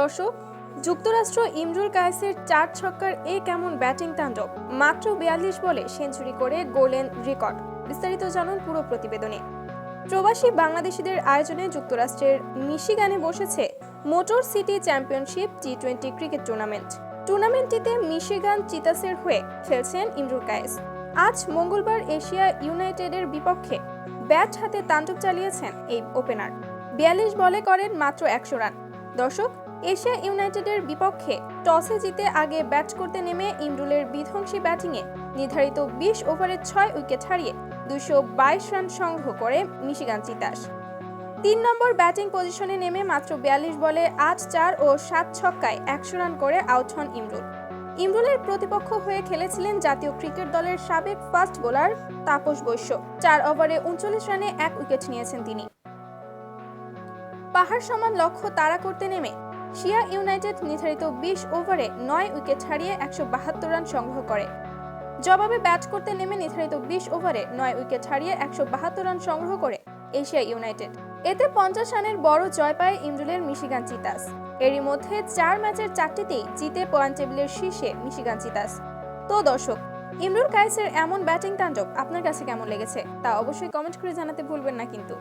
দর্শক, যুক্তরাষ্ট্র ইমরুল কায়েসের চার ছক্কার এ কেমন ব্যাটিং তাণ্ডব? মাত্র বিয়াল্লিশ বলে সেঞ্চুরি করে গোলেন রেকর্ড। বিস্তারিত জানুন পুরো প্রতিবেদনে। প্রবাসী বাংলাদেশিদের আয়োজনে যুক্তরাষ্ট্রের মিশিগানে বসেছে motor city championship T twenty cricket tournament. টুর্নামেন্টটিতে Michigan চিতাসের হয়ে খেলছেন ইমরুল কায়েস। আজ মঙ্গলবার এশিয়া ইউনাইটেডের বিপক্ষে ব্যাট হাতে তাণ্ডব চালিয়েছেন এই ওপেনার। বিয়াল্লিশ বলে করেন মাত্র একশো রান। দর্শক এশিয়া ইউনাইটেডের বিপক্ষে টসে জিতে আগে ব্যাট করতে নেমে ইমরুলের বিধ্বংসী ব্যাটিংয়ে নির্ধারিত বিশ ওভারে ছয় উইকেট হারিয়ে দুশো রান সংগ্রহ করে মিশিগান চিতাস তিন নম্বর ব্যাটিং পজিশনে নেমে মাত্র বিয়াল্লিশ বলে আট চার ও সাত ছক্কায় একশো রান করে আউট হন ইমরুল। ইমরুলের প্রতিপক্ষ হয়ে খেলেছিলেন জাতীয় ক্রিকেট দলের সাবেক ফাস্ট বোলার তাপস বৈশ্য। চার ওভারে উনচল্লিশ রানে এক উইকেট নিয়েছেন তিনি। পাহাড় সমান লক্ষ্য তাড়া করতে নেমে শিয়া ইউনাইটেড নির্ধারিত বিশ ওভারে নয় উইকেট হারিয়ে একশো বাহাত্তর রান সংগ্রহ করে। জবাবে ব্যাট করতে নেমে নির্ধারিত বিশ ওভারে নয় উইকেট হারিয়ে একশো বাহাত্তর রান সংগ্রহ করে এশিয়া ইউনাইটেড। এতে পঞ্চাশ রানের বড় জয় পায় ইমরুলের মিশিগান চিতাস। এরই মধ্যে চার ম্যাচের চারটিতেই জিতে পয়েন্ট টেবিলের শীর্ষে মিশিগান চিতাস। তো দর্শক, ইমরুল কায়েসের এমন ব্যাটিং তাণ্ডব আপনার কাছে কেমন লেগেছে তা অবশ্যই কমেন্ট করে জানাতে ভুলবেন না কিন্তু।